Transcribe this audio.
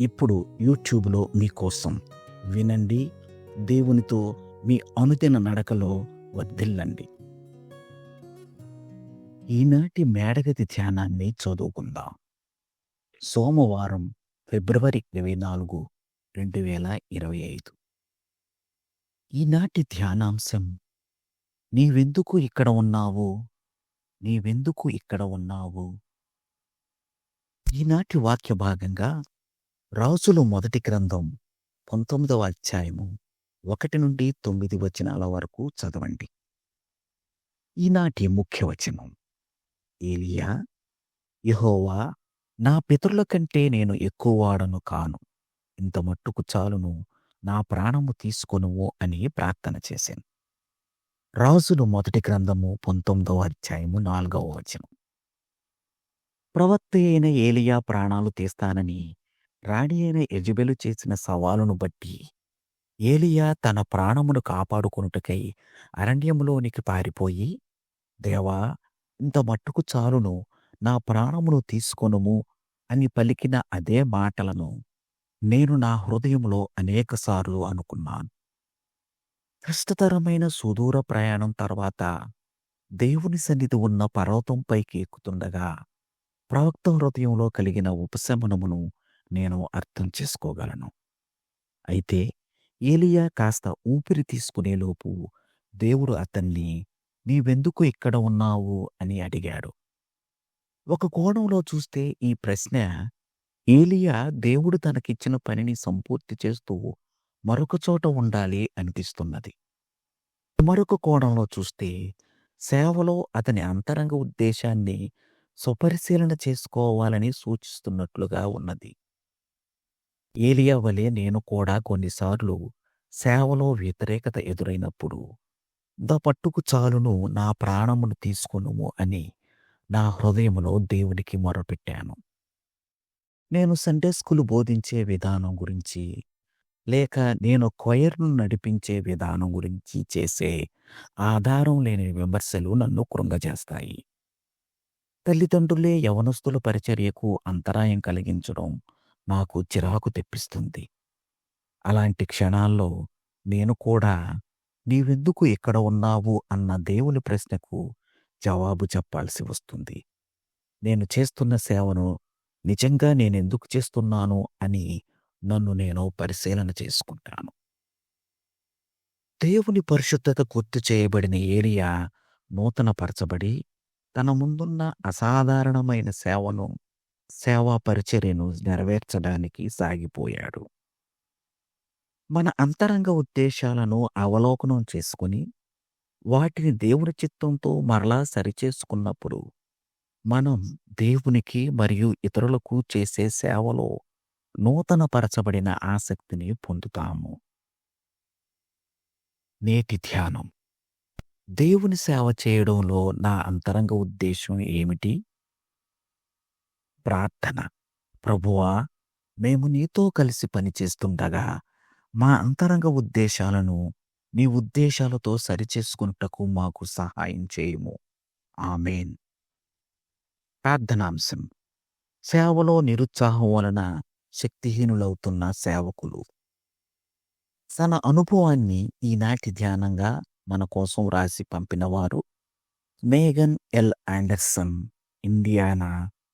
ఇప్పుడు యూట్యూబ్లో మీకోసం వినండి దేవునితో మీ అనుదిన నడకలో వర్ధిల్లండి. ఈనాటి మేడగది ధ్యానాన్ని చదువుకుందాం. సోమవారం ఫిబ్రవరి ఇరవై నాలుగు రెండు వేల ఇరవై ఐదు. ఈనాటి ధ్యానాంశం నీవెందుకు ఇక్కడ ఉన్నావు? నీవెందుకు ఇక్కడ ఉన్నావు? ఈనాటి వాక్య భాగంగా రాజులు మొదటి గ్రంథం పంతొమ్మిదవ అధ్యాయము ఒకటి నుండి తొమ్మిది వచనాల వరకు చదవండి. ఈనాటి ముఖ్య వచనం. ఏలియా యహోవా నా పితరుల కంటే నేను ఎక్కువ వాడను కాను. ఇంత మట్టుకు చాలును నా ప్రాణము తీసుకొనువు అని ప్రార్థన చేశాను. రాజులు మొదటి గ్రంథము పంతొమ్మిదవ అధ్యాయము నాలుగవ వచనం. ప్రవక్త అయిన ఏలియా ప్రాణాలు తీస్తానని రాణి అయిన ఎజబెలు చేసిన సవాలును బట్టి ఏలియా తన ప్రాణమును కాపాడుకొనుటకై అరణ్యములోనికి పారిపోయి దేవా ఇంత మట్టుకు చాలును నా ప్రాణమును తీసుకొనుము అని పలికిన అదే మాటలను నేను నా హృదయంలో అనేకసార్లు అనుకున్నాను. కష్టతరమైన సుదూర ప్రయాణం తర్వాత దేవుని సన్నిధి ఉన్న పర్వతంపైకి ఎక్కుతుండగా ప్రవక్త హృదయంలో కలిగిన ఉపశమనమును నేను అర్థం చేసుకోగలను. అయితే ఏలియా కాస్త ఊపిరి తీసుకునేలోపు దేవుడు అతన్ని నీవెందుకు ఇక్కడ ఉన్నావు? అని అడిగాడు. ఒక కోణంలో చూస్తే ఈ ప్రశ్న ఏలియా దేవుడు తనకిచ్చిన పనిని సంపూర్తి చేస్తూ మరొక చోట ఉండాలి అనిపిస్తున్నది. మరొక కోణంలో చూస్తే సేవలో అతని అంతరంగ ఉద్దేశాన్ని సుపరిశీలన చేసుకోవాలని సూచిస్తున్నట్లుగా ఉన్నది. ఏలియా వలె నేను కూడా కొన్నిసార్లు సేవలో వ్యతిరేకత ఎదురైనప్పుడు ద పట్టుకు చాలును నా ప్రాణమును తీసుకును అని నా హృదయములో దేవునికి మొరపెట్టాను. నేను సండే స్కూల్ బోధించే విధానం గురించి లేక నేను కొయర్ను నడిపించే విధానం గురించి చేసే ఆధారం లేని విమర్శలు నన్ను కృంగజేస్తాయి. తల్లిదండ్రులే యవనస్తుల పరిచర్యకు అంతరాయం కలిగించడం నాకు చిరాకు తెప్పిస్తుంది. అలాంటి క్షణాల్లో నేను కూడా నీవెందుకు ఇక్కడ ఉన్నావు? అన్న దేవుని ప్రశ్నకు జవాబు చెప్పాల్సి వస్తుంది. నేను చేస్తున్న సేవను నిజంగా నేనెందుకు చేస్తున్నాను? అని నన్ను నేను పరిశీలన చేసుకుంటాను. దేవుని పరిశుద్ధత గుర్తు చేయబడిన ఏరియా నూతనపరచబడి తన ముందున్న అసాధారణమైన సేవను సేవా పరిచర్యను నెరవేర్చడానికి సాగిపోయాడు. మన అంతరంగ ఉద్దేశాలను అవలోకనం చేసుకుని వాటిని దేవుని చిత్తంతో మరలా సరిచేసుకున్నప్పుడు మనం దేవునికి మరియు ఇతరులకు చేసే సేవలో నూతనపరచబడిన ఆసక్తిని పొందుతాము. నేటి ధ్యానం. దేవుని సేవ చేయడంలో నా అంతరంగ ఉద్దేశం ఏమిటి? ప్రార్థన. ప్రభువా మేము నీతో కలిసి పనిచేస్తుండగా మా అంతరంగ ఉద్దేశాలను నీ ఉద్దేశాలతో సరిచేసుకున్నటకు మాకు సహాయం చేయము. ఆమెన్. ప్రార్థనాంశం. సేవలో నిరుత్సాహం వలన శక్తిహీనులవుతున్న సేవకులు. తన అనుభవాన్ని ఈనాటి ధ్యానంగా మన కోసం రాసి పంపినవారు Megan L. Anderson Indiana.